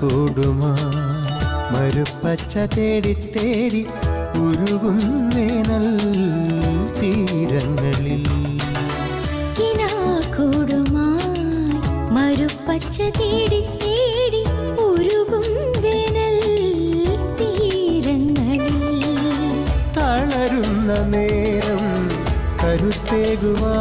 കൂടുമാ മരുപ്പച്ച തേടി തേടി ഉരുകുന്നേനൽ തീരങ്ങളിൽ. കിനാക്കൂടുമായി മരുപ്പച്ച തേടി തേടി తెగువా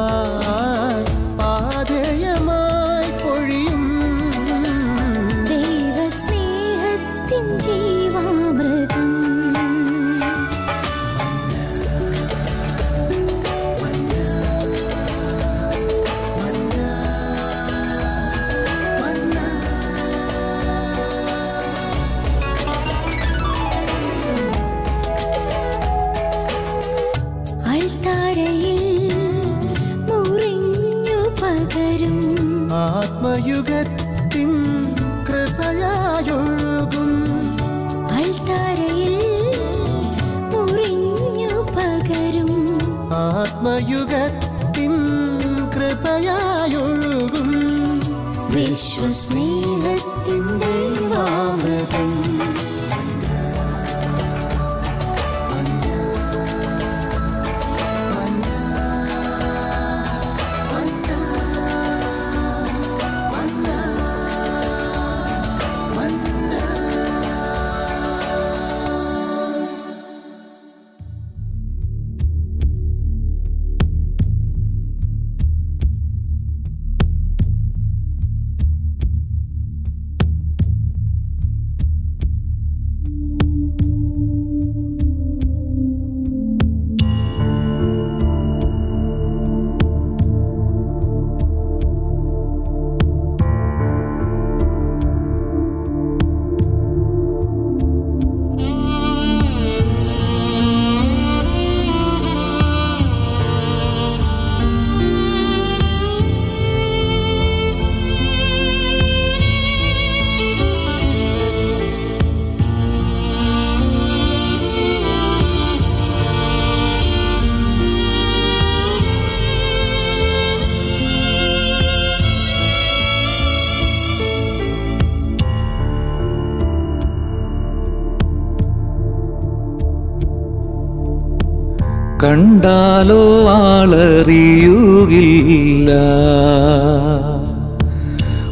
കണ്ടാലോ ആളറിയുകില്ല.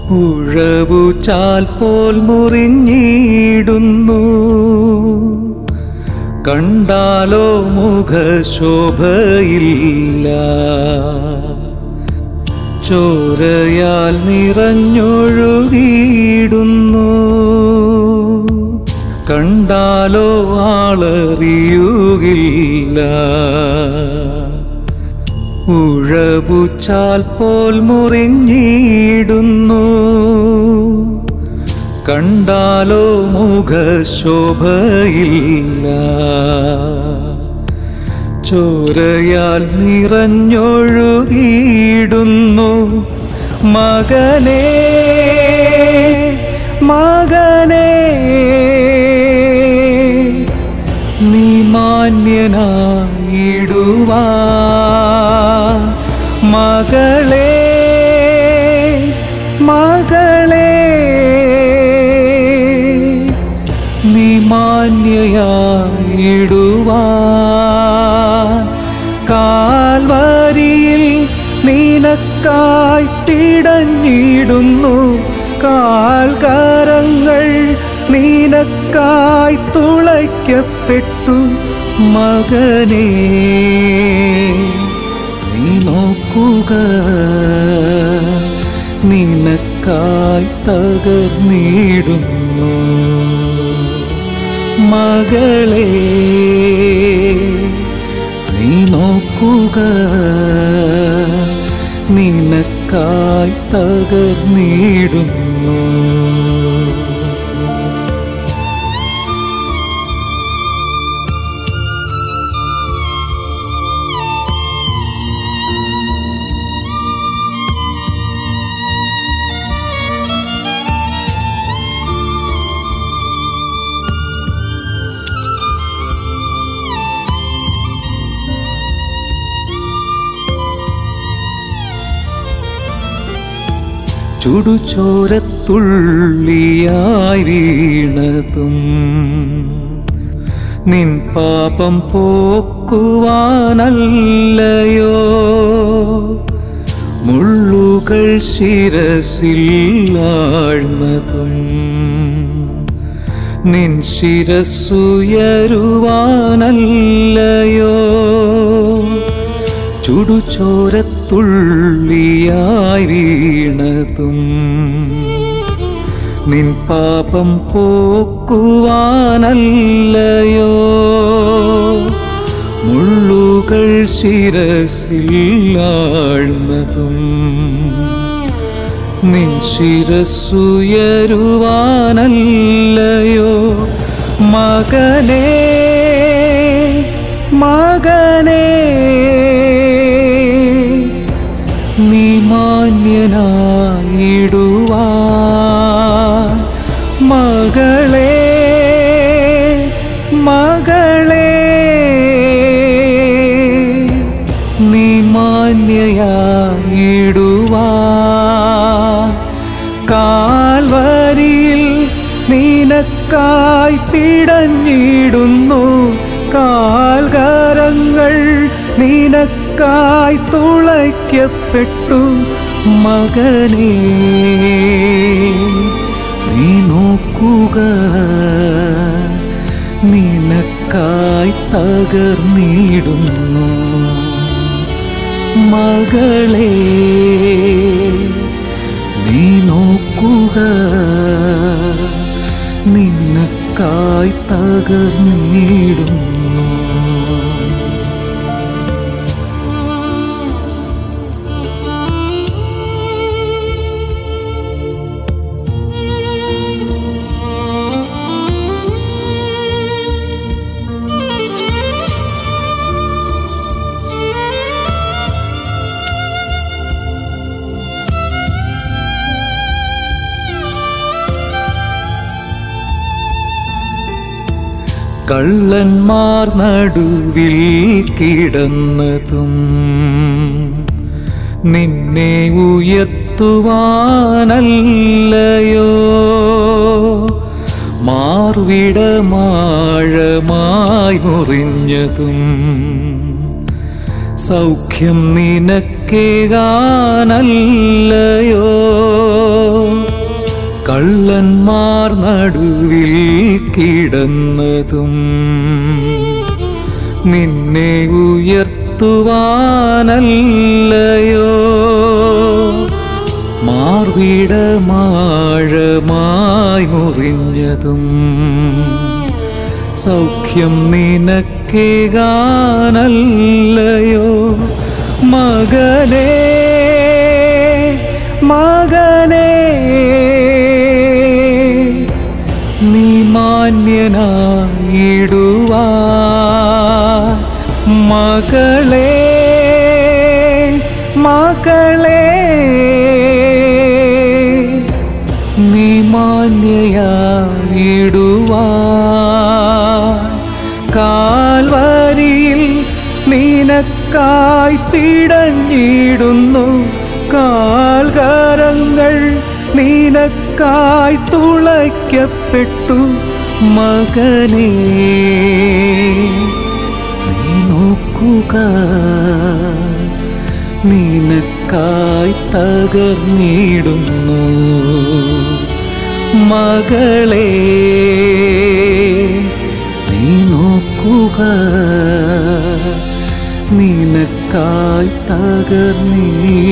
ഉഴവു ചാൽ പോൽ മുറിഞ്ഞിടുന്നു. കണ്ടാലോ മുഖശോഭയില്ല. ചോരയാൽ നിറഞ്ഞൊഴുകിയിടുന്നു. കണ്ടാലോ ആളറിയുകില്ല. ഉഴവുച്ചാൽ പോൽ മുറിഞ്ഞിടുന്നു. കണ്ടാലോ മുഖശോഭയില്ല. ചോരയാൽ നിറഞ്ഞൊഴുകിയിടുന്നു. മകനേ മകനേ. നീ മാന്യനായിടുവാ മകളെ മകളെ നീ മാന്യയായിടുവാ കാൽവരിയിൽ നിനക്കായി തിടഞ്ഞിടുന്നു. കാൽകരങ്ങൾ നിനക്കായി തുളയ്ക്കപ്പെട്ടു. മകനേ നീ നോക്കുക. നിനക്കായി തകർന്നിടുന്നു. മകളെ നീ നോക്കുക. നിനക്കായി തകർന്നിടുന്നു. ചുടുചോരത്തുള്ളിയായി വീണതും നിൻ പാപം പോക്കുവാനല്ലയോ? മുള്ളുകൾ ശിരസിൽ ആഴ്ന്നതും. നിൻ ശിരസ്സുയരുവാനല്ലയോ? ചുടുചോരത്തുള്ളിയായി വീണതും. നിൻ പാപം പോക്കുവാനല്ലയോ? മുള്ളുകൾ ശിരസില്ലാഴ്ന്നതും നിൻ ശിരസ്സുയരുവാനല്ലയോ മകനേ മകനേ. മകളെ മകളെ നീ മാന്യയായിടുവാ നിനക്കായി പിടഞ്ഞിടുന്നു. കാൽകരങ്ങൾ നിനക്കായി തുളയ്ക്കപ്പെട്ടു. മകനേ നീ നോക്കുക. നിനക്കായി തകർന്നിടുന്നു. മകളെ നീ നോക്കുക. നിനക്കായി തകർന്നിടുന്നു. കള്ളന്മാർ നടുവിൽ കിടന്നതും നിന്നെ ഉയർത്തുവാനല്ലയോ? മാർവിടമാഴമായി മുറിഞ്ഞതും സൗഖ്യം നിനക്കേകാനല്ലയോ? കള്ളന്മാർ നടുവിൽ കിടന്നതും നിന്നെ ഉയർത്തുവാനല്ലയോ? മാർവിടമാഴമായി മുറിഞ്ഞതും സൗഖ്യം നിനക്കേകാനല്ലയോ മകനേ മകനേ. മാന്യനായിടുവാ. മകളെ മകളെ നീ മാന്യയായിടുവാ. കാൽവരിയിൽ നിനക്കായി പിടഞ്ഞിടുന്നു. കാൽകരങ്ങൾ നിനക്കായി തുളയ്ക്കപ്പെട്ടു. മകനേ നീ നോക്കുക. നിനക്കായി തകർന്നിടുന്നു മകളെ നീ നോക്കുക. നിനക്കായി തകർന്നിടുന്നു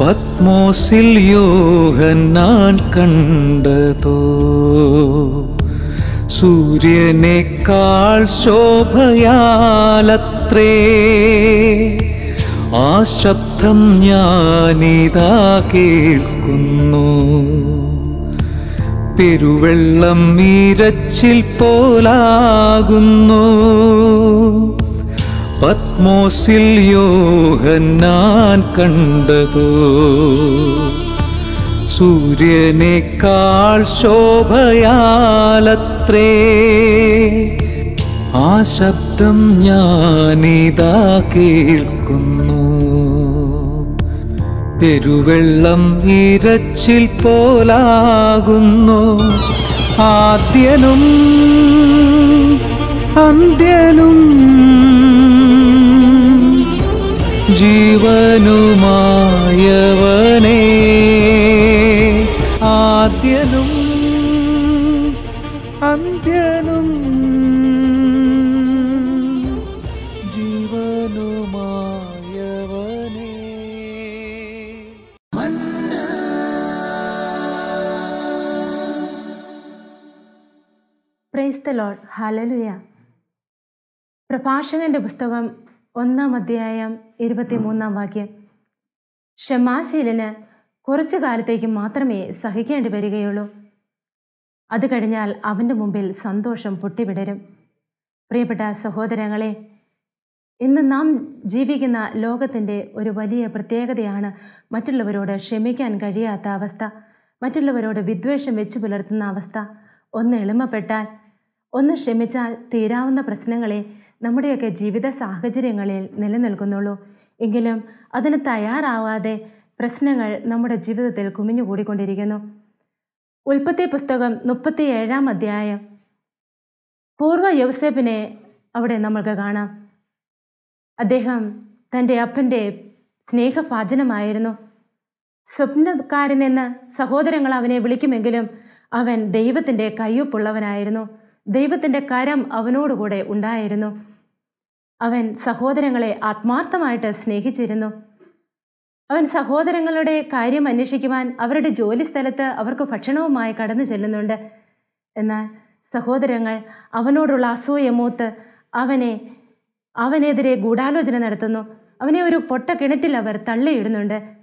പത്മോസിൽ യോഹന്നാൻ കണ്ടതോ? സൂര്യനേക്കാൾ ശോഭയാലത്രേ. ആ ശബ്ദം ഞാനിതാ കേൾക്കുന്നു. പെരുവെള്ളം മീരച്ചിൽ പോലാകുന്നു. പത്മോസിൽ യോഹന്നാൻ കണ്ടതോ. സൂര്യനേക്കാൾ ശോഭയാലത്രേ. ആ ശബ്ദം ഞാനിതാ കേൾക്കുന്നു. പെരുവെള്ളം ഇരച്ചിൽ പോലാകുന്നു. ആദ്യനും അന്ത്യനും ജീവനുമായവനേ. ആദ്യനും അന്ത്യനും ജീവനുമായവനേ. പ്രൈസ് ദ ലോഡ് ഹലലുയ പ്രഭാഷകന്റെ പുസ്തകം ഒന്നാം അധ്യായം ഇരുപത്തിമൂന്നാം വാക്യം. ഷമാശീലിന് കുറച്ചു കാലത്തേക്ക് മാത്രമേ സഹിക്കേണ്ടി വരികയുള്ളൂ. അത് കഴിഞ്ഞാൽ അവന്റെ മുമ്പിൽ സന്തോഷം പൊട്ടിവിടരും. പ്രിയപ്പെട്ട സഹോദരങ്ങളെ ഇന്ന് നാം ജീവിക്കുന്ന ലോകത്തിന്റെ ഒരു വലിയ പ്രത്യേകതയാണ് മറ്റുള്ളവരോട് ക്ഷമിക്കാൻ കഴിയാത്ത അവസ്ഥ മറ്റുള്ളവരോട് വിദ്വേഷം വെച്ചു പുലർത്തുന്ന അവസ്ഥ. ഒന്ന് എളിമപ്പെട്ടാൽ ഒന്ന് ക്ഷമിച്ചാൽ തീരാവുന്ന പ്രശ്നങ്ങളെ നമ്മുടെയൊക്കെ ജീവിത സാഹചര്യങ്ങളിൽ നിലനിൽക്കുന്നുള്ളൂ. എങ്കിലും അതിന് തയ്യാറാവാതെ പ്രശ്നങ്ങൾ നമ്മുടെ ജീവിതത്തിൽ കുമിഞ്ഞുകൂടിക്കൊണ്ടിരിക്കുന്നു ഉൽപ്പത്തി പുസ്തകം മുപ്പത്തി ഏഴാം അധ്യായം. പൂർവ യൗസേപ്പിനെ അവിടെ നമ്മൾക്ക് കാണാം. അദ്ദേഹം തന്റെ അപ്പന്റെ സ്നേഹഭാചനമായിരുന്നു സ്വപ്നക്കാരനെന്ന് സഹോദരങ്ങൾ അവനെ വിളിക്കുമെങ്കിലും അവൻ ദൈവത്തിന്റെ കയ്യൊപ്പുള്ളവനായിരുന്നു. ദൈവത്തിന്റെ കരം അവനോടുകൂടെ ഉണ്ടായിരുന്നു. അവൻ സഹോദരങ്ങളെ ആത്മാർത്ഥമായിട്ട് സ്നേഹിച്ചിരുന്നു. അവൻ സഹോദരങ്ങളുടെ കാര്യം അന്വേഷിക്കുവാൻ അവരുടെ ജോലി സ്ഥലത്ത് അവർക്ക് ഭക്ഷണവുമായി കടന്നു ചെല്ലുന്നുണ്ട്. എന്നാൽ സഹോദരങ്ങൾ അവനോടുള്ള അസൂയമൂത്ത് അവനെ അവനെതിരെ ഗൂഢാലോചന നടത്തുന്നു. അവനെ ഒരു പൊട്ട കിണറ്റിൽ അവർ തള്ളിയിടുന്നുണ്ട്.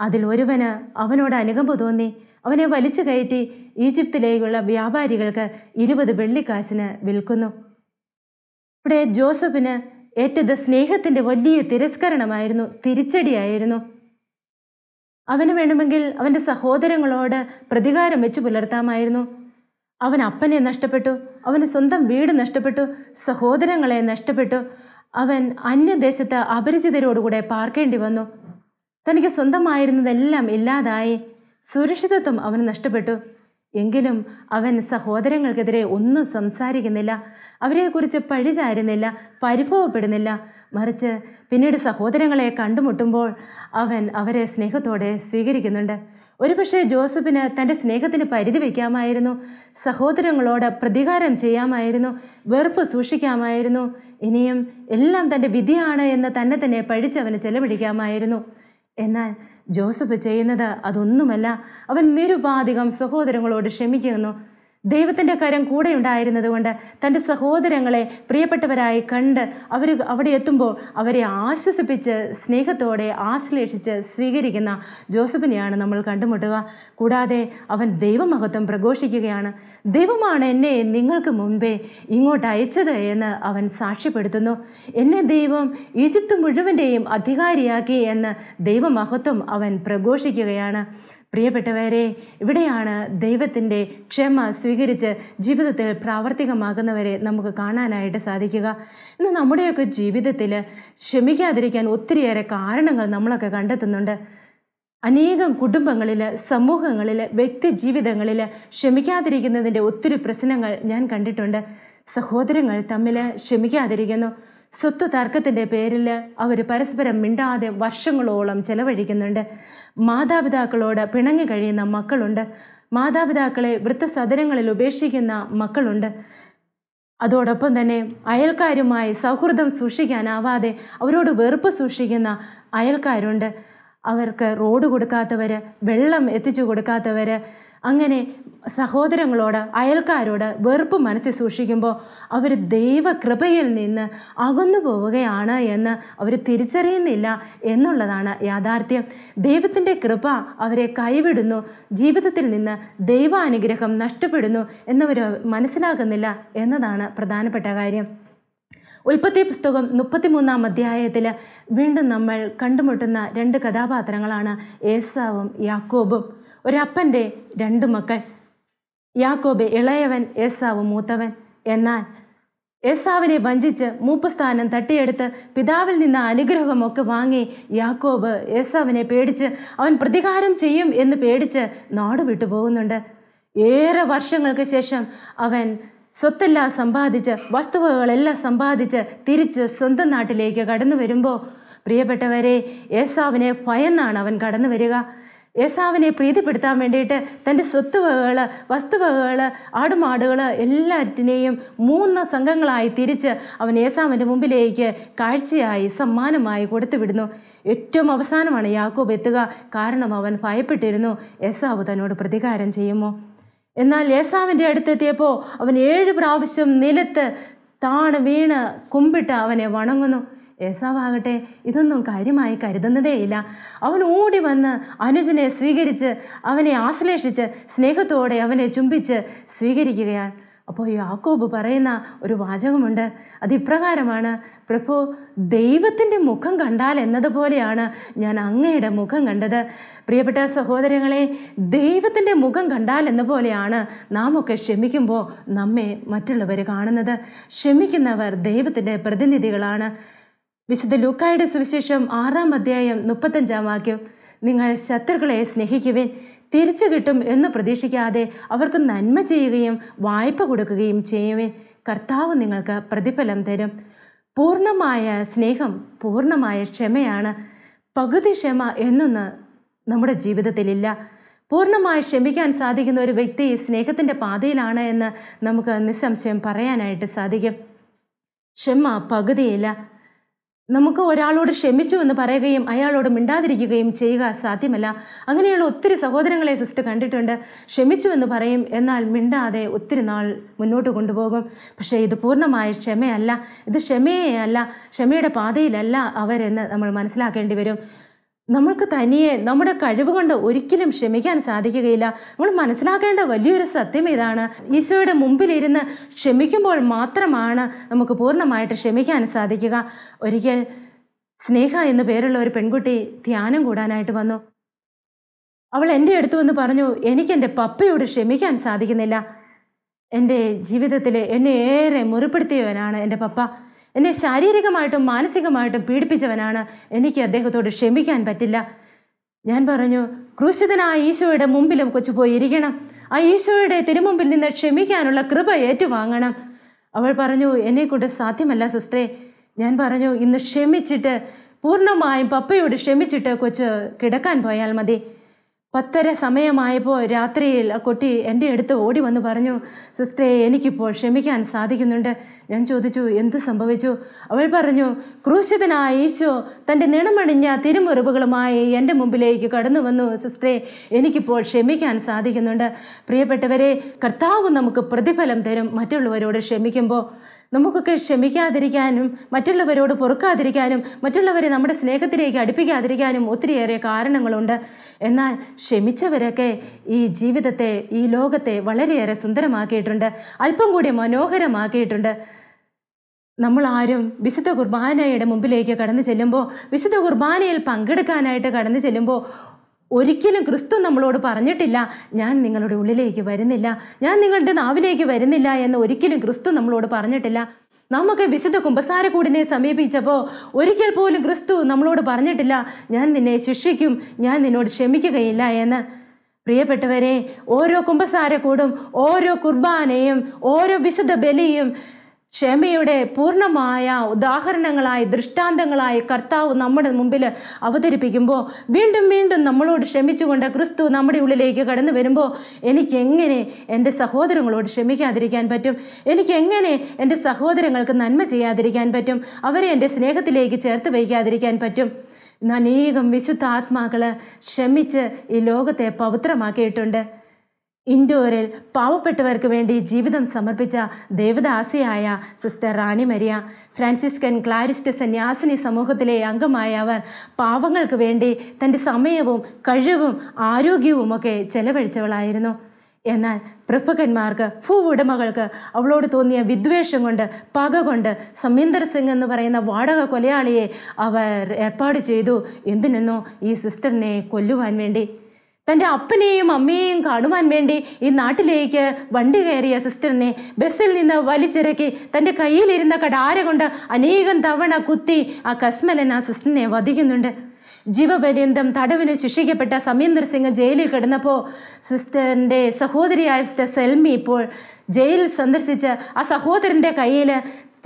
അതിൽ ഒരുവന് അവനോട് അനുകമ്പ തോന്നി. അവനെ വലിച്ചു കയറ്റി ഈജിപ്തിലേക്കുള്ള വ്യാപാരികൾക്ക് ഇരുപത് വെള്ളിക്കാശിന് വിൽക്കുന്നു. ഇവിടെ ജോസഫിന് ഏറ്റത് സ്നേഹത്തിന്റെ വലിയ തിരസ്കരണമായിരുന്നു തിരിച്ചടിയായിരുന്നു. അവന് വേണമെങ്കിൽ അവന്റെ സഹോദരങ്ങളോട് പ്രതികാരം വെച്ച് പുലർത്താമായിരുന്നു. അവൻ അപ്പനെ നഷ്ടപ്പെട്ടു അവന് സ്വന്തം വീട് നഷ്ടപ്പെട്ടു സഹോദരങ്ങളെ നഷ്ടപ്പെട്ടു. അവൻ അന്യദേശത്ത് അപരിചിതരോടുകൂടെ പാർക്കേണ്ടി വന്നു. തനിക്ക് സ്വന്തമായിരുന്നതെല്ലാം ഇല്ലാതായി. സുരക്ഷിതത്വം അവന് നഷ്ടപ്പെട്ടു. എങ്കിലും അവൻ സഹോദരങ്ങൾക്കെതിരെ ഒന്നും സംസാരിക്കുന്നില്ല. അവരെക്കുറിച്ച് പഴിചാരുന്നില്ല പരിഭവപ്പെടുന്നില്ല. മറിച്ച് പിന്നീട് സഹോദരങ്ങളെ കണ്ടുമുട്ടുമ്പോൾ അവൻ അവരെ സ്നേഹത്തോടെ സ്വീകരിക്കുന്നുണ്ട്. ഒരുപക്ഷെ ജോസഫിന് തന്റെ സ്നേഹത്തിന് പരിധി വയ്ക്കാമായിരുന്നു. സഹോദരങ്ങളോട് പ്രതികാരം ചെയ്യാമായിരുന്നു. വെറുപ്പ് സൂക്ഷിക്കാമായിരുന്നു. ഇനിയും എല്ലാം തന്റെ വിധിയാണ് എന്ന് തന്നെ തന്നെ പഴിച്ചവന് ചെലവഴിക്കാമായിരുന്നു. എന്നാൽ ജോസഫ് ചെയ്യുന്നത് അതൊന്നുമല്ല. അവൻ നിരുപാധികം സഹോദരങ്ങളോട് ക്ഷമിക്കുന്നു. ദൈവത്തിന്റെ കരം കൂടെ ഉണ്ടായിരുന്നത് കൊണ്ട് തന്റെ സഹോദരങ്ങളെ പ്രിയപ്പെട്ടവരായി കണ്ട് അവർ അവിടെ എത്തുമ്പോൾ അവരെ ആശ്വസിപ്പിച്ച് സ്നേഹത്തോടെ ആശ്ലേഷിച്ച് സ്വീകരിക്കുന്ന ജോസഫിനെയാണ് നമ്മൾ കണ്ടുമുട്ടുക. കൂടാതെ അവൻ ദൈവമഹത്വം പ്രഘോഷിക്കുകയാണ്. ദൈവമാണ് എന്നെ നിങ്ങൾക്ക് മുൻപേ ഇങ്ങോട്ട് അയച്ചത് എന്ന് അവൻ സാക്ഷ്യപ്പെടുത്തുന്നു. എന്നെ ദൈവം ഈജിപ്ത് മുഴുവന്റെയും അധികാരിയാക്കി എന്ന് ദൈവമഹത്വം അവൻ പ്രഘോഷിക്കുകയാണ്. പ്രിയപ്പെട്ടവരെ ഇവിടെയാണ് ദൈവത്തിന്റെ ക്ഷമ സ്വീകരിച്ച് ജീവിതത്തിൽ പ്രാവർത്തികമാകുന്നവരെ നമുക്ക് കാണാനായിട്ട് സാധിക്കുക. ഇന്ന് നമ്മുടെയൊക്കെ ജീവിതത്തിൽ ക്ഷമിക്കാതിരിക്കാൻ ഒത്തിരിയേറെ കാരണങ്ങൾ നമ്മളൊക്കെ കണ്ടെത്തുന്നുണ്ട്. അനേകം കുടുംബങ്ങളിൽ സമൂഹങ്ങളിൽ വ്യക്തി ജീവിതങ്ങളിൽ ക്ഷമിക്കാതിരിക്കുന്നതിന്റെ ഒത്തിരി പ്രശ്നങ്ങൾ ഞാൻ കണ്ടിട്ടുണ്ട്. സഹോദരങ്ങൾ തമ്മിൽ ക്ഷമിക്കാതിരിക്കുന്നു. സ്വത്ത് തർക്കത്തിന്റെ പേരിൽ അവർ പരസ്പരം മിണ്ടാതെ വർഷങ്ങളോളം ചെലവഴിക്കുന്നുണ്ട്. മാതാപിതാക്കളോട് പിണങ്ങി കഴിയുന്ന മക്കളുണ്ട്. മാതാപിതാക്കളെ വൃത്തസദനങ്ങളിൽ ഉപേക്ഷിക്കുന്ന മക്കളുണ്ട്. അതോടൊപ്പം തന്നെ അയൽക്കാരുമായി സൗഹൃദം സൂക്ഷിക്കാനാവാതെ അവരോട് വെറുപ്പ് സൂക്ഷിക്കുന്ന അയൽക്കാരുണ്ട്. അവർക്ക് റോഡ് കൊടുക്കാത്തവർ വെള്ളം എത്തിച്ചു കൊടുക്കാത്തവർ അങ്ങനെ സഹോദരങ്ങളോട് അയൽക്കാരോട് വെറുപ്പ് മനസ്സിൽ സൂക്ഷിക്കുമ്പോൾ അവർ ദൈവകൃപയിൽ നിന്ന് അകന്നു പോവുകയാണ് എന്ന് അവർ തിരിച്ചറിയുന്നില്ല എന്നുള്ളതാണ് യാഥാർത്ഥ്യം. ദൈവത്തിന്റെ കൃപ അവരെ കൈവിടുന്നു ജീവിതത്തിൽ നിന്ന് ദൈവാനുഗ്രഹം നഷ്ടപ്പെടുന്നു എന്നവർ മനസ്സിലാകുന്നില്ല എന്നതാണ് പ്രധാനപ്പെട്ട കാര്യം. ഉൽപ്പത്തി പുസ്തകം മുപ്പത്തിമൂന്നാം അധ്യായത്തിൽ വീണ്ടും നമ്മൾ കണ്ടുമുട്ടുന്ന രണ്ട് കഥാപാത്രങ്ങളാണ് ഏസാവും യാക്കോബും. ഒരപ്പന്റെ രണ്ട് മക്കൾ. യാക്കോബ് ഇളയവൻ ഏസാവ് മൂത്തവൻ. എന്നാൽ ഏസാവിനെ വഞ്ചിച്ച് മൂപ്പസ്ഥാനം തട്ടിയെടുത്ത് പിതാവിൽ നിന്ന് അനുഗ്രഹമൊക്കെ വാങ്ങി യാക്കോബ് ഏസാവിനെ പേടിച്ച് അവൻ പ്രതികാരം ചെയ്യും എന്ന് പേടിച്ച് നാട് വിട്ടു പോകുന്നുണ്ട്. ഏറെ വർഷങ്ങൾക്ക് ശേഷം അവൻ സ്വത്തെല്ലാം സമ്പാദിച്ച് വസ്തുവകളെല്ലാം സമ്പാദിച്ച് തിരിച്ച് സ്വന്തം നാട്ടിലേക്ക് കടന്നു വരുമ്പോൾ പ്രിയപ്പെട്ടവരെ ഏസാവിനെ ഭയന്നാണ് അവൻ കടന്നു വരിക. ഏസാവിനെ പ്രീതിപ്പെടുത്താൻ വേണ്ടിയിട്ട് തന്റെ സ്വത്തുവകകൾ വസ്തുവകകൾ ആടുമാടുകൾ എല്ലാറ്റിനെയും മൂന്ന് സംഘങ്ങളായി തിരിച്ച് അവൻ ഏസാവിന്റെ മുമ്പിലേക്ക് കാഴ്ചയായി സമ്മാനമായി കൊടുത്തു വിടുന്നു ഏറ്റവും അവസാനമാണ് യാക്കോബ് എത്തുക. കാരണം അവൻ ഭയപ്പെട്ടിരുന്നു. ഏസാവ് തന്നോട് പ്രതികാരം ചെയ്യുമോ? എന്നാൽ ഏസാവിന്റെ അടുത്തെത്തിയപ്പോൾ അവൻ ഏഴ് പ്രാവശ്യം നിലത്ത് താണ് വീണ് കുമ്പിട്ട് അവനെ വണങ്ങുന്നു. ഏസാവാകട്ടെ ഇതൊന്നും കാര്യമായി കരുതുന്നതേയില്ല അവൻ ഓടി വന്ന് അനുജനെ സ്വീകരിച്ച് അവനെ ആശ്ലേഷിച്ച് സ്നേഹത്തോടെ അവനെ ചുംബിച്ച് സ്വീകരിക്കുകയാണ്. അപ്പോൾ യാക്കോബ് പറയുന്ന ഒരു വാചകമുണ്ട്. അത് ഇപ്രകാരമാണ് പ്രഭു ദൈവത്തിന്റെ മുഖം കണ്ടാൽ എന്നതുപോലെയാണ് ഞാൻ അങ്ങയുടെ മുഖം കണ്ടത്. പ്രിയപ്പെട്ട സഹോദരങ്ങളെ ദൈവത്തിന്റെ മുഖം കണ്ടാൽ എന്ന പോലെയാണ് നാം ഒക്കെ ക്ഷമിക്കുമ്പോൾ നമ്മെ മറ്റുള്ളവർ കാണുന്നത്. ക്ഷമിക്കുന്നവർ ദൈവത്തിന്റെ പ്രതിനിധികളാണ്. വിശുദ്ധ ലൂക്കായുടെ സുവിശേഷം ആറാം അധ്യായം മുപ്പത്തഞ്ചാം വാക്യം. നിങ്ങൾ ശത്രുക്കളെ സ്നേഹിക്കുവിൻ തിരിച്ചു കിട്ടും എന്ന് പ്രതീക്ഷിക്കാതെ അവർക്ക് നന്മ ചെയ്യുകയും വായ്പ കൊടുക്കുകയും ചെയ്യുവിൻ. കർത്താവ് നിങ്ങൾക്ക് പ്രതിഫലം തരും. പൂർണമായ സ്നേഹം പൂർണമായ ക്ഷമയാണ്. പകുതി ക്ഷമ എന്നൊന്ന് നമ്മുടെ ജീവിതത്തിലില്ല. പൂർണമായി ക്ഷമിക്കാൻ സാധിക്കുന്ന ഒരു വ്യക്തി സ്നേഹത്തിന്റെ പാതയിലാണ് എന്ന് നമുക്ക് നിസ്സംശയം പറയാനായിട്ട് സാധിക്കും. ക്ഷമ പകുതിയില്ല. നമുക്ക് ഒരാളോട് ക്ഷമിച്ചു എന്ന് പറയുകയും അയാളോട് മിണ്ടാതിരിക്കുകയും ചെയ്യുക സാധ്യമല്ല. അങ്ങനെയുള്ള ഒത്തിരി സഹോദരങ്ങളെ സിസ്റ്റർ കണ്ടിട്ടുണ്ട്. ക്ഷമിച്ചു എന്ന് പറയും. എന്നാൽ മിണ്ടാതെ ഒത്തിരി നാൾ മുന്നോട്ട് കൊണ്ടുപോകും. പക്ഷേ ഇത് പൂർണമായ ക്ഷമയല്ല. ഇത് ക്ഷമയേ അല്ല. ക്ഷമയുടെ പാതയിലല്ല അവരെന്ന് നമ്മൾ മനസ്സിലാക്കേണ്ടി വരും. നമ്മൾക്ക് തനിയെ നമ്മുടെ കഴിവ് കൊണ്ട് ഒരിക്കലും ക്ഷമിക്കാൻ സാധിക്കുകയില്ല. നമ്മൾ മനസ്സിലാക്കേണ്ട വലിയൊരു സത്യം ഇതാണ്. ഈശോയുടെ മുമ്പിലിരുന്ന് ക്ഷമിക്കുമ്പോൾ മാത്രമാണ് നമുക്ക് പൂർണമായിട്ട് ക്ഷമിക്കാൻ സാധിക്കുക. ഒരിക്കൽ സ്നേഹ എന്നു പേരുള്ള ഒരു പെൺകുട്ടി ധ്യാനം കൂടാനായിട്ട് വന്നു. അവൾ എന്റെ അടുത്ത് വന്ന് പറഞ്ഞു എനിക്ക് എന്റെ പപ്പയോട് ക്ഷമിക്കാൻ സാധിക്കുന്നില്ല. എന്റെ ജീവിതത്തിൽ എന്നെ ഏറെ മുറിപ്പെടുത്തിയവനാണ് എന്റെ പപ്പ. എന്നെ ശാരീരികമായിട്ടും മാനസികമായിട്ടും പീഡിപ്പിച്ചവനാണ്. എനിക്ക് അദ്ദേഹത്തോട് ക്ഷമിക്കാൻ പറ്റില്ല. ഞാൻ പറഞ്ഞു ക്രൂശിതനായ ഈശോയുടെ മുമ്പിലും കൊച്ചു ഇരിക്കണം ആ ഈശോയുടെ തിരുമുമ്പിൽ നിന്ന് ക്ഷമിക്കാനുള്ള കൃപ ഏറ്റുവാങ്ങണം. അവൾ പറഞ്ഞു എന്നെക്കൊണ്ട് സാധ്യമല്ല സിസ്റ്ററെ. ഞാൻ പറഞ്ഞു ഇന്ന് ക്ഷമിച്ചിട്ട് പൂർണമായും പപ്പയോട് ക്ഷമിച്ചിട്ട് കൊച്ച് കിടക്കാൻ പോയാൽ മതി. പത്തര സമയമായപ്പോൾ രാത്രിയിൽ ആ കുട്ടി എന്റെ അടുത്ത് ഓടി വന്ന് പറഞ്ഞു സിസ്റ്ററെ എനിക്കിപ്പോൾ ക്ഷമിക്കാൻ സാധിക്കുന്നുണ്ട്. ഞാൻ ചോദിച്ചു എന്ത് സംഭവിച്ചു? അവൾ പറഞ്ഞു ക്രൂശിതനായ ഈശോ തന്റെ നിണമണിഞ്ഞ തിരുമുറിവുകളുമായി എന്റെ മുമ്പിലേക്ക് കടന്നു വന്നു. സിസ്റ്ററെ എനിക്കിപ്പോൾ ക്ഷമിക്കാൻ സാധിക്കുന്നുണ്ട്. പ്രിയപ്പെട്ടവരെ കർത്താവ് നമുക്ക് പ്രതിഫലം തരും. മറ്റുള്ളവരോട് ക്ഷമിക്കുമ്പോൾ നമുക്കൊക്കെ ക്ഷമിക്കാതിരിക്കാനും മറ്റുള്ളവരോട് പൊറുക്കാതിരിക്കാനും മറ്റുള്ളവരെ നമ്മുടെ സ്നേഹത്തിലേക്ക് അടുപ്പിക്കാതിരിക്കാനും ഒത്തിരിയേറെ കാരണങ്ങളുണ്ട്. എന്നാൽ ക്ഷമിച്ചവരൊക്കെ ഈ ജീവിതത്തെ ഈ ലോകത്തെ വളരെയേറെ സുന്ദരമാക്കിയിട്ടുണ്ട്. അല്പം കൂടി മനോഹരമാക്കിയിട്ടുണ്ട്. നമ്മൾ ആരും വിശുദ്ധ കുർബാനയുടെ മുമ്പിലേക്ക് കടന്നു ചെല്ലുമ്പോൾ വിശുദ്ധ കുർബാനയിൽ പങ്കെടുക്കാനായിട്ട് കടന്നു ചെല്ലുമ്പോൾ ഒരിക്കലും ക്രിസ്തു നമ്മളോട് പറഞ്ഞിട്ടില്ല ഞാൻ നിങ്ങളുടെ ഉള്ളിലേക്ക് വരുന്നില്ല ഞാൻ നിങ്ങളുടെ നാവിലേക്ക് വരുന്നില്ല എന്ന് ഒരിക്കലും ക്രിസ്തു നമ്മളോട് പറഞ്ഞിട്ടില്ല. നമുക്ക് വിശുദ്ധ കുമ്പസാരക്കൂടിനെ സമീപിച്ചപ്പോൾ ഒരിക്കൽ പോലും ക്രിസ്തു നമ്മളോട് പറഞ്ഞിട്ടില്ല ഞാൻ നിന്നെ ശിക്ഷിക്കും ഞാൻ നിന്നോട് ക്ഷമിക്കുകയില്ല എന്ന്. പ്രിയപ്പെട്ടവരെ ഓരോ കുമ്പസാരക്കൂടും ഓരോ കുർബാനയും ഓരോ വിശുദ്ധ ബലിയും ക്ഷമയുടെ പൂർണമായ ഉദാഹരണങ്ങളായി ദൃഷ്ടാന്തങ്ങളായി കർത്താവ് നമ്മുടെ മുമ്പിൽ അവതരിപ്പിക്കുമ്പോൾ വീണ്ടും വീണ്ടും നമ്മളോട് ക്ഷമിച്ചുകൊണ്ട് ക്രിസ്തു നമ്മുടെ ഉള്ളിലേക്ക് കടന്നു വരുമ്പോൾ എനിക്ക് എങ്ങനെ എന്റെ സഹോദരങ്ങളോട് ക്ഷമിക്കാതിരിക്കാൻ പറ്റും? എനിക്ക് എങ്ങനെ എന്റെ സഹോദരങ്ങൾക്ക് നന്മ ചെയ്യാതിരിക്കാൻ പറ്റും? അവരെ എന്റെ സ്നേഹത്തിലേക്ക് ചേർത്ത് വയ്ക്കാതിരിക്കാൻ പറ്റും? ഇന്ന് അനേകം വിശുദ്ധ ആത്മാക്കൾ ക്ഷമിച്ച് ഈ ലോകത്തെ പവിത്രമാക്കിയിട്ടുണ്ട്. ഇൻഡോറിൽ പാവപ്പെട്ടവർക്ക് വേണ്ടി ജീവിതം സമർപ്പിച്ച ദേവദാസിയായ sister Rani Maria Franciscan Clarist സന്യാസിനി സമൂഹത്തിലെ അംഗമായ അവർ പാവങ്ങൾക്ക് വേണ്ടി തന്റെ സമയവും കഴിവും ആരോഗ്യവുമൊക്കെ ചെലവഴിച്ചവളായിരുന്നു. എന്നാൽ പ്രഭുക്കന്മാർക്ക് ഭൂവുടമകൾക്ക് അവളോട് തോന്നിയ വിദ്വേഷം കൊണ്ട് പക കൊണ്ട് സമീന്ദർ സിംഗ് എന്ന് പറയുന്ന വാടക കൊലയാളിയെ അവർ ഏർപ്പാട് ചെയ്തു. എന്തിനെന്നോ ഈ സിസ്റ്ററിനെ കൊല്ലുവാൻ വേണ്ടി. തന്റെ അപ്പനെയും അമ്മയെയും കാണുവാൻ വേണ്ടി ഈ നാട്ടിലേക്ക് വണ്ടി കയറിയ സിസ്റ്ററിനെ ബസ്സിൽ നിന്ന് വലിച്ചിറക്കി തന്റെ കയ്യിലിരുന്ന കടാര കൊണ്ട് അനേകം തവണ കുത്തി ആ കസ്മലൻ ആ സിസ്റ്ററിനെ വധിക്കുന്നുണ്ട്. ജീവപര്യന്തം തടവിന് ശിക്ഷിക്കപ്പെട്ട സമീന്ദർ സിംഗ് ജയിലിൽ കിടന്നപ്പോൾ സിസ്റ്ററിന്റെ സഹോദരിയായ സിസ്റ്റർ സെൽമി ഇപ്പോൾ ജയിൽ സന്ദർശിച്ച് ആ സഹോദരന്റെ കയ്യിൽ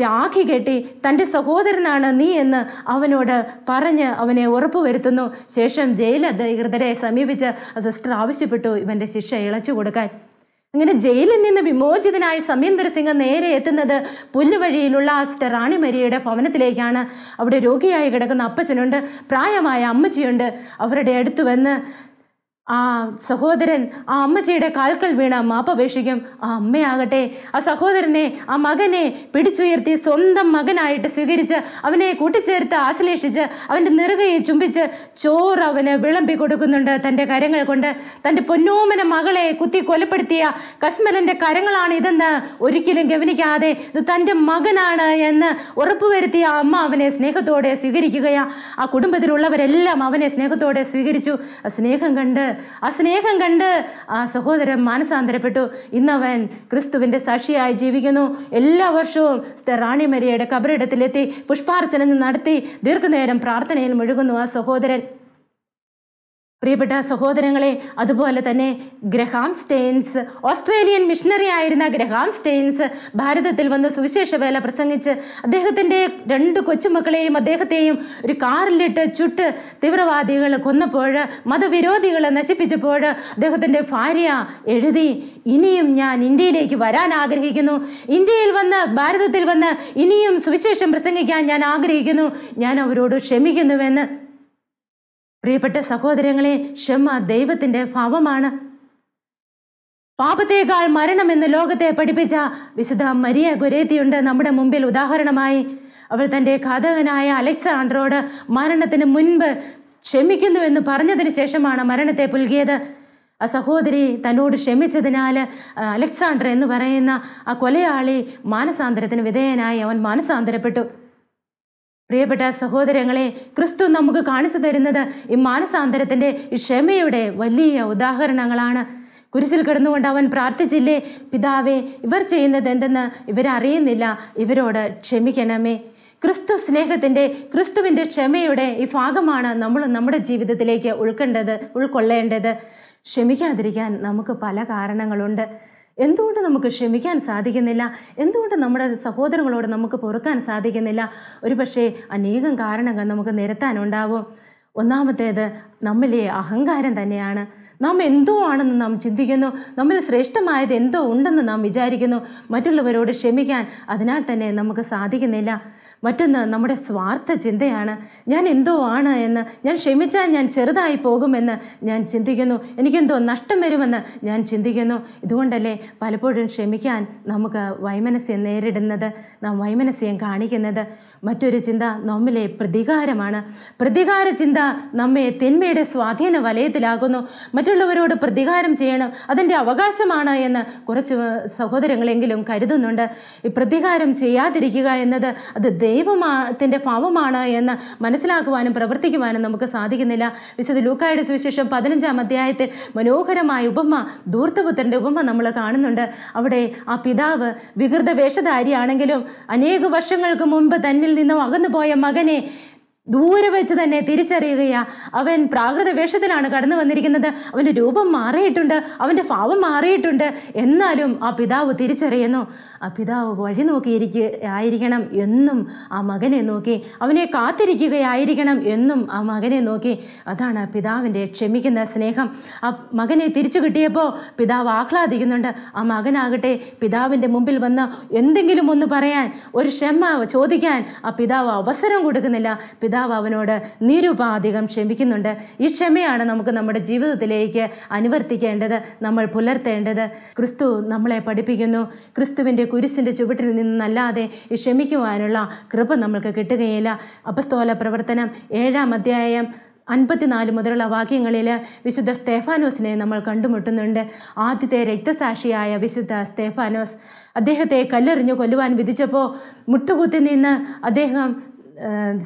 രാഖി കെട്ടി തന്റെ സഹോദരനാണ് നീ എന്ന് അവനോട് പറഞ്ഞ് അവനെ ഉറപ്പുവരുത്തുന്നു. ശേഷം ജയിൽ അധികൃതരെ സമീപിച്ച് സിസ്റ്റർ ആവശ്യപ്പെട്ടു ഇവന്റെ ശിക്ഷ ഇളച്ചു കൊടുക്കാൻ. അങ്ങനെ ജയിലിൽ നിന്ന് വിമോചിതനായ സമീന്ദർ സിംഗ് നേരെ എത്തുന്നത് പുല്ലുവഴിയിലുള്ള സിസ്റ്റർ റാണി മരിയയുടെ ഭവനത്തിലേക്കാണ്. അവിടെ രോഗിയായി കിടക്കുന്ന അപ്പച്ചനുണ്ട് പ്രായമായ അമ്മച്ചിയുണ്ട്. അവരുടെ അടുത്ത് വന്ന് ആ സഹോദരൻ ആ അമ്മച്ചിയുടെ കാൽക്കൽ വീണ മാപ്പപേക്ഷിക്കും ആ അമ്മയാകട്ടെ. ആ സഹോദരനെ ആ മകനെ പിടിച്ചുയർത്തി സ്വന്തം മകനായിട്ട് സ്വീകരിച്ച് അവനെ കൂട്ടിച്ചേർത്ത് ആശ്ലേഷിച്ച് അവന്റെ നെറുകയെ ചുംബിച്ച് ചോറ് അവന് വിളമ്പി കൊടുക്കുന്നുണ്ട് തന്റെ കരങ്ങൾ കൊണ്ട്. തന്റെ പൊന്നോമന മകളെ കുത്തി കൊലപ്പെടുത്തിയ കസ്മലന്റെ കരങ്ങളാണ് ഇതെന്ന് ഒരിക്കലും ഗവനിക്കാതെ ഇത് തന്റെ മകനാണ് എന്ന് ഉറപ്പുവരുത്തിയ അമ്മ അവനെ സ്നേഹത്തോടെ സ്വീകരിക്കുകയാണ് ആ കുടുംബത്തിലുള്ളവരെല്ലാം അവനെ സ്നേഹത്തോടെ സ്വീകരിച്ചു. സ്നേഹം കണ്ട് ആ സ്നേഹം കണ്ട് ആ സഹോദരൻ മാനസാന്തരപ്പെട്ടു. ഇന്നവൻ ക്രിസ്തുവിന്റെ സാക്ഷിയായി ജീവിക്കുന്നു. എല്ലാ വർഷവും റാണി മരിയയുടെ കബറിടത്തിലെത്തി പുഷ്പാർച്ചന നടത്തി ദീർഘനേരം പ്രാർത്ഥനയിൽ മുഴുകുന്നു ആ സഹോദരൻ. പ്രിയപ്പെട്ട സഹോദരങ്ങളെ അതുപോലെ തന്നെ ഗ്രഹാം സ്റ്റെയിൻസ് ഓസ്ട്രേലിയൻ മിഷണറി ആയിരുന്ന ഗ്രഹാം സ്റ്റെയിൻസ് ഭാരതത്തിൽ വന്ന് സുവിശേഷ വേല പ്രസംഗിച്ച് അദ്ദേഹത്തിന്റെ രണ്ട് കൊച്ചുമക്കളെയും അദ്ദേഹത്തെയും ഒരു കാറിലിട്ട് ചുട്ട് തീവ്രവാദികൾ കൊന്നപ്പോൾ മതവിരോധികൾ നശിപ്പിച്ചപ്പോൾ അദ്ദേഹത്തിന്റെ ഭാര്യ എഴുതി ഇനിയും ഞാൻ ഇന്ത്യയിലേക്ക് വരാൻ ആഗ്രഹിക്കുന്നു. ഇന്ത്യയിൽ വന്ന് ഭാരതത്തിൽ വന്ന് ഇനിയും സുവിശേഷം പ്രസംഗിക്കാൻ ഞാൻ ആഗ്രഹിക്കുന്നു. ഞാൻ അവരോട് ക്ഷമിക്കുന്നുവെന്ന് പ്രിയപ്പെട്ട സഹോദരങ്ങളെ ക്ഷമ ദൈവത്തിന്റെ ഭാവമാണ്. പാപത്തേക്കാൾ മരണമെന്ന് ലോകത്തെ പഠിപ്പിച്ച വിശുദ്ധ മരിയ ഗുരേത്തിയുണ്ട് നമ്മുടെ മുമ്പിൽ ഉദാഹരണമായി. അവൾ തന്റെ ഘാതകനായ അലക്സാണ്ടറോട് മരണത്തിന് മുൻപ് ക്ഷമിക്കുന്നുവെന്ന് പറഞ്ഞതിന് ശേഷമാണ് മരണത്തെ പുൽകിയത്. ആ സഹോദരി തന്നോട് ക്ഷമിച്ചതിനാൽ അലക്സാണ്ടർ എന്ന് പറയുന്ന ആ കൊലയാളി മാനസാന്തരത്തിന് വിധേയനായി അവൻ മാനസാന്തരപ്പെട്ടു. പ്രിയപ്പെട്ട സഹോദരങ്ങളെ ക്രിസ്തു നമുക്ക് കാണിച്ചു തരുന്നത് ഈ മാനസാന്തരത്തിന്റെ ക്ഷമയുടെ വലിയ ഉദാഹരണങ്ങളാണ്. കുരിശിൽ കിടന്നുകൊണ്ട് അവൻ പ്രാർത്ഥിച്ചില്ലേ പിതാവേ ഇവർ ചെയ്യുന്നത് എന്തെന്ന് ഇവരറിയുന്നില്ല ഇവരോട് ക്ഷമിക്കണമേ. ക്രിസ്തു സ്നേഹത്തിന്റെ ക്രിസ്തുവിന്റെ ക്ഷമയുടെ ഈ ഭാഗമാണ് നമ്മൾ നമ്മുടെ ജീവിതത്തിലേക്ക് ഉൾക്കൊണ്ടത് ഉൾക്കൊള്ളേണ്ടത്. ക്ഷമിക്കാതിരിക്കാൻ നമുക്ക് പല കാരണങ്ങളുണ്ട്. എന്തുകൊണ്ട് നമുക്ക് ക്ഷമിക്കാൻ സാധിക്കുന്നില്ല? എന്തുകൊണ്ട് നമ്മുടെ സഹോദരങ്ങളോട് നമുക്ക് പൊറുക്കാൻ സാധിക്കുന്നില്ല? ഒരു പക്ഷേ അനേകം കാരണങ്ങൾ നമുക്ക് നിരത്താനുണ്ടാവും. ഒന്നാമത്തേത് നമ്മിലെ അഹങ്കാരം തന്നെയാണ്. നാം എന്തോ ആണെന്ന് നാം ചിന്തിക്കുന്നു. നമ്മിൽ ശ്രേഷ്ഠമായത് എന്തോ ഉണ്ടെന്ന് നാം വിചാരിക്കുന്നു. മറ്റുള്ളവരോട് ക്ഷമിക്കാൻ അതിനാൽ തന്നെ നമുക്ക് സാധിക്കുന്നില്ല. മറ്റൊന്ന് നമ്മുടെ സ്വാർത്ഥ ചിന്തയാണ്. ഞാൻ എന്തോ ആണ് എന്ന് ഞാൻ ക്ഷമിച്ചാൽ ഞാൻ ചെറുതായി പോകുമെന്ന് ഞാൻ ചിന്തിക്കുന്നു. എനിക്കെന്തോ നഷ്ടം വരുമെന്ന് ഞാൻ ചിന്തിക്കുന്നു. ഇതുകൊണ്ടല്ലേ പലപ്പോഴും ക്ഷമിക്കാൻ നമുക്ക് വൈമനസ്യം നേരിടുന്നത് നാം വൈമനസ്യം കാണിക്കുന്നത്. മറ്റൊരു ചിന്ത നമ്മിലെ പ്രതികാരമാണ്. പ്രതികാര ചിന്ത നമ്മെ തിന്മയുടെ സ്വാധീന വലയത്തിലാകുന്നു മറ്റുള്ളവരോട് പ്രതികാരം ചെയ്യണം അതിന്റെ അവകാശമാണ് എന്ന് കുറച്ച് സഹോദരങ്ങളെങ്കിലും കരുതുന്നുണ്ട്. ഈ പ്രതികാരം ചെയ്യാതിരിക്കുക എന്നത് അത് ദൈവമാത്തിന്റെ ഭാവമാണ് എന്ന് മനസ്സിലാക്കുവാനും പ്രവർത്തിക്കുവാനും നമുക്ക് സാധിക്കുന്നില്ല. വിശുദ്ധ ലൂക്കായുടെ സുവിശേഷം പതിനഞ്ചാം അധ്യായത്തിൽ മനോഹരമായ ഉപമ ദൂർത്തപുത്രന്റെ ഉപമ നമ്മൾ കാണുന്നുണ്ട്. അവിടെ ആ പിതാവ് വികൃത വേഷധാരിയാണെങ്കിലും അനേക വർഷങ്ങൾക്ക് മുമ്പ് തന്നിൽ നിന്നും അകന്നുപോയ മകനെ ദൂരെ വെച്ച് തന്നെ തിരിച്ചറിയുകയാ. അവൻ പ്രാകൃത വേഷത്തിലാണ് കടന്നു വന്നിരിക്കുന്നത്. അവന്റെ രൂപം മാറിയിട്ടുണ്ട്. അവന്റെ ഭാവം മാറിയിട്ടുണ്ട്. എന്നാലും ആ പിതാവ് തിരിച്ചറിയുന്നു. ആ പിതാവ് വഴി നോക്കിയിരിക്കുക ആയിരിക്കണം എന്നും ആ മകനെ നോക്കി. അവനെ കാത്തിരിക്കുകയായിരിക്കണം എന്നും ആ മകനെ നോക്കി. അതാണ് പിതാവിന്റെ ക്ഷമിക്കുന്ന സ്നേഹം. ആ മകനെ തിരിച്ചു കിട്ടിയപ്പോൾ പിതാവ് ആഹ്ലാദിക്കുന്നുണ്ട്. ആ മകനാകട്ടെ പിതാവിന്റെ മുമ്പിൽ വന്ന് എന്തെങ്കിലും ഒന്ന് പറയാൻ ഒരു ക്ഷമ ചോദിക്കാൻ ആ പിതാവ് അവസരം കൊടുക്കുന്നില്ല. പിതാവ് പിതാവ് അവനോട് നിരുപാധികം ക്ഷമിക്കുന്നുണ്ട്. ഈ ക്ഷമയാണ് നമുക്ക് നമ്മുടെ ജീവിതത്തിലേക്ക് അനുവർത്തിക്കേണ്ടത്. നമ്മൾ പുലർത്തേണ്ടത്. ക്രിസ്തു നമ്മളെ പഠിപ്പിക്കുന്നു. ക്രിസ്തുവിന്റെ കുരിശിന്റെ ചുവട്ടിൽ നിന്നല്ലാതെ ഈ ക്ഷമിക്കുവാനുള്ള കൃപ നമ്മൾക്ക് കിട്ടുകയില്ല. അപസ്തോല പ്രവർത്തനം ഏഴാം അധ്യായം അൻപത്തിനാല് മുതലുള്ള വാക്യങ്ങളിൽ വിശുദ്ധ സ്തേഫാനോസിനെ നമ്മൾ കണ്ടുമുട്ടുന്നുണ്ട്. ആദ്യത്തെ രക്തസാക്ഷിയായ വിശുദ്ധ സ്തേഫാനോസ് അദ്ദേഹത്തെ കല്ലെറിഞ്ഞു കൊല്ലുവാൻ വിധിച്ചപ്പോൾ മുട്ടുകുത്തി നിന്ന് അദ്ദേഹം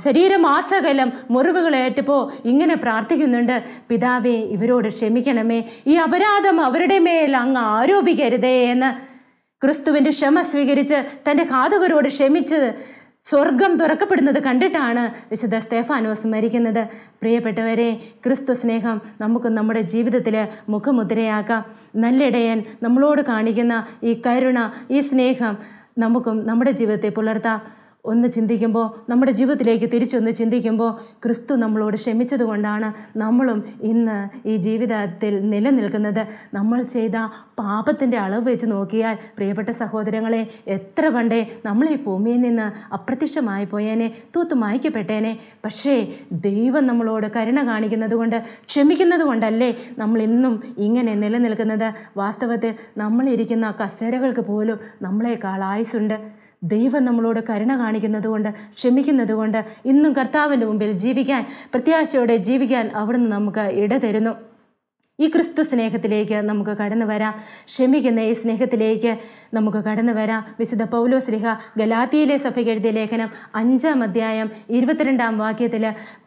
ശരീരമാസകലം മുറിവുകളേറ്റപ്പോൾ ഇങ്ങനെ പ്രാർത്ഥിക്കുന്നുണ്ട്. പിതാവേ ഇവരോട് ക്ഷമിക്കണമേ. ഈ അപരാധം അവരുടെ മേൽ അങ്ങ് ആരോപിക്കരുതേ എന്ന് ക്രിസ്തുവിന്റെ ക്ഷമ സ്വീകരിച്ച് തന്റെ ഘാതകരോട് ക്ഷമിച്ച് സ്വർഗം തുറക്കപ്പെടുന്നത് കണ്ടിട്ടാണ് വിശുദ്ധ സ്തേഫാനോസ് മരിക്കുന്നത്. പ്രിയപ്പെട്ടവരെ ക്രിസ്തു സ്നേഹം നമുക്ക് നമ്മുടെ ജീവിതത്തിൽ മുഖമുദ്രയാക്കാം. നല്ലിടയൻ നമ്മളോട് കാണിക്കുന്ന ഈ കരുണ ഈ സ്നേഹം നമുക്കും നമ്മുടെ ജീവിതത്തെ പുലർത്താം. ഒന്ന് ചിന്തിക്കുമ്പോൾ നമ്മുടെ ജീവിതത്തിലേക്ക് തിരിച്ചൊന്ന് ചിന്തിക്കുമ്പോൾ ക്രിസ്തു നമ്മളോട് ക്ഷമിച്ചത് കൊണ്ടാണ് നമ്മളും ഇന്ന് ഈ ജീവിതത്തിൽ നിലനിൽക്കുന്നത്. നമ്മൾ ചെയ്ത പാപത്തിന്റെ അളവ് വെച്ച് നോക്കിയാൽ പ്രിയപ്പെട്ട സഹോദരങ്ങളെ എത്ര പണ്ടേ നമ്മൾ ഈ ഭൂമിയിൽ നിന്ന് അപ്രത്യക്ഷമായി പോയേനെ തൂത്തു മായ്ക്കപ്പെട്ടേനെ. പക്ഷേ ദൈവം നമ്മളോട് കരുണ കാണിക്കുന്നത് കൊണ്ട് ക്ഷമിക്കുന്നത് കൊണ്ടല്ലേ നമ്മൾ ഇന്നും ഇങ്ങനെ നിലനിൽക്കുന്നത്. വാസ്തവത്തിൽ നമ്മളിരിക്കുന്ന കസേരകൾക്ക് പോലും നമ്മളെക്കാൾ ആയുസുണ്ട് ദൈവം നമ്മളോട് കരുണ കാണിക്കുന്നത് കൊണ്ട് ക്ഷമിക്കുന്നത് കൊണ്ട് ഇന്നും കർത്താവിന്റെ മുമ്പിൽ ജീവിക്കാൻ പ്രത്യാശയോടെ ജീവിക്കാൻ അവിടുന്ന് നമുക്ക് ഇട തരുന്നു. ഈ ക്രിസ്തു സ്നേഹത്തിലേക്ക് നമുക്ക് കടന്നു വരാം. ക്ഷമിക്കുന്ന ഈ സ്നേഹത്തിലേക്ക് നമുക്ക് കടന്നു വരാം. വിശുദ്ധ പൗലോ സ്ലിഹ ഗലാത്തിയിലെ സഭയ്ക്ക് എഴുതിയ ലേഖനം അഞ്ചാം അധ്യായം ഇരുപത്തിരണ്ടാം വാക്യത്തിൽ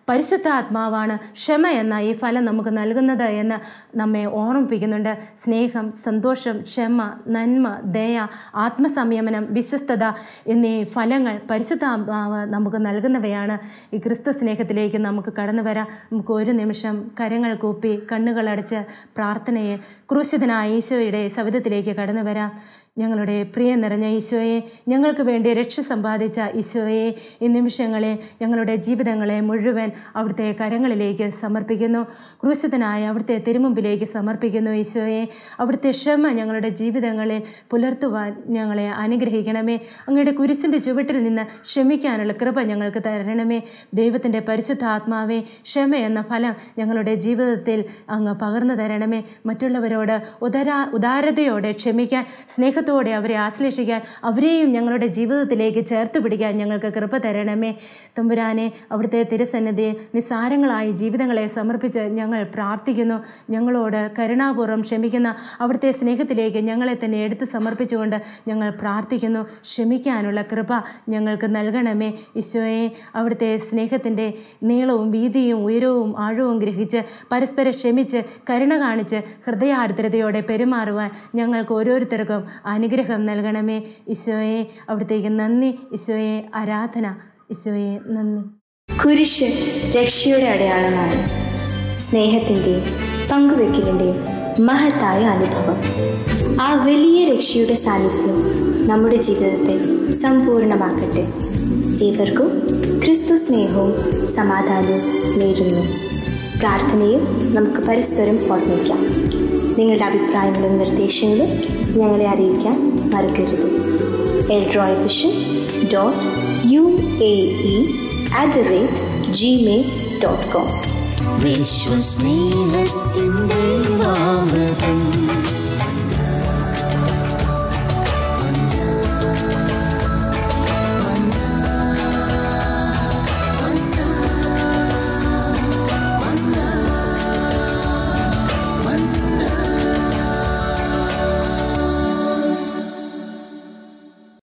പരിശുദ്ധാത്മാവാണ് ക്ഷമ എന്ന ഈ ഫലം നമുക്ക് നൽകുന്നത് എന്ന് നമ്മെ ഓർമ്മിപ്പിക്കുന്നുണ്ട്. സ്നേഹം സന്തോഷം ക്ഷമ നന്മ ദയ ആത്മസംയമനം വിശ്വസ്തത എന്നീ ഫലങ്ങൾ പരിശുദ്ധ ആത്മാവ് നമുക്ക് നൽകുന്നവയാണ്. ഈ ക്രിസ്തു സ്നേഹത്തിലേക്ക് നമുക്ക് കടന്നു വരാം. നമുക്ക് ഒരു നിമിഷം കരങ്ങൾ കൂപ്പി കണ്ണുകളടച്ച് പ്രാർത്ഥനയെ ക്രൂശിതനായ ഈശോയുടെ സവിധത്തിലേക്ക് കടന്നു വരാം. ഞങ്ങളുടെ പ്രിയ നിറഞ്ഞ ഈശോയെ ഞങ്ങൾക്ക് വേണ്ടി രക്ഷ സമ്പാദിച്ച ഈശോയെ ഈ നിമിഷങ്ങളെ ഞങ്ങളുടെ ജീവിതങ്ങളെ മുഴുവൻ അവിടുത്തെ കരങ്ങളിലേക്ക് സമർപ്പിക്കുന്നു. ക്രൂശിതനായ അവിടുത്തെ തിരുമുമ്പിലേക്ക് സമർപ്പിക്കുന്നു ഈശോയെ. അവിടുത്തെ ക്ഷമ ഞങ്ങളുടെ ജീവിതങ്ങളെ പുലർത്തുവാൻ ഞങ്ങളെ അനുഗ്രഹിക്കണമേ. അങ്ങയുടെ കുരിശിന്റെ ചുവട്ടിൽ നിന്ന് ക്ഷമിക്കാനുള്ള കൃപ ഞങ്ങൾക്ക് തരണമേ. ദൈവത്തിന്റെ പരിശുദ്ധ ആത്മാവേ ക്ഷമ എന്ന ഫലം ഞങ്ങളുടെ ജീവിതത്തിൽ അങ്ങ് പകർന്നു തരണമേ. മറ്റുള്ളവരോട് ഉദരാ ഉദാരതയോടെ ക്ഷമിക്കാൻ സ്നേഹത്തോടെ അവരെ ആശ്ലേഷിക്കാൻ അവരെയും ഞങ്ങളുടെ ജീവിതത്തിലേക്ക് ചേർത്ത് പിടിക്കാൻ ഞങ്ങൾക്ക് കൃപ തരണമേ. തമ്പുരാനെ അവിടുത്തെ തിരുസന്നിധിയെ നിസ്സാരങ്ങളായി ജീവിതങ്ങളെ സമർപ്പിച്ച് ഞങ്ങൾ പ്രാർത്ഥിക്കുന്നു. ഞങ്ങളോട് കരുണാപൂർവം ക്ഷമിക്കുന്ന അവിടുത്തെ സ്നേഹത്തിലേക്ക് ഞങ്ങളെ തന്നെ എടുത്ത് സമർപ്പിച്ചുകൊണ്ട് ഞങ്ങൾ പ്രാർത്ഥിക്കുന്നു. ക്ഷമിക്കാനുള്ള കൃപ ഞങ്ങൾക്ക് നൽകണമേ. ഈശോയെ അവിടുത്തെ സ്നേഹത്തിന്റെ നീളവും വീതിയും ഉയരവും ആഴവും ഗ്രഹിച്ച് പരസ്പരം ക്ഷമിച്ച് കരുണ കാണിച്ച് ഹൃദയാർദ്രതയോടെ പെരുമാറുവാൻ ഞങ്ങൾക്ക് ഓരോരുത്തർക്കും അനുഗ്രഹം നൽകണമേ. ഈശോയെ അവിടുത്തേക്ക് നന്ദി. ഈശോയെ ആരാധന. ഈശോയെ നന്ദി. കുരിശ് രക്ഷയുടെ അടയാളമാണ്. സ്നേഹത്തിന്റെയും പങ്കുവെക്കലിന്റെയും മഹത്തായ അനുഭവം. ആ വലിയ രക്ഷയുടെ സാന്നിധ്യം നമ്മുടെ ജീവിതത്തെ സമ്പൂർണമാക്കട്ടെ ഏവർക്കും ക്രിസ്തു സ്നേഹവും സമാധാനവും നേരുന്നു. പ്രാർത്ഥനയും നമുക്ക് പരസ്പരം ഓർമ്മിക്കാം. നിങ്ങളുടെ അഭിപ്രായങ്ങളും നിർദ്ദേശങ്ങളും ഞങ്ങളെ അറിയിക്കാൻ മറക്കരുത്. Eldroy vision dot U A E at the rate gmail dot com വിശ്വസ്നേഹത്തിന്റെ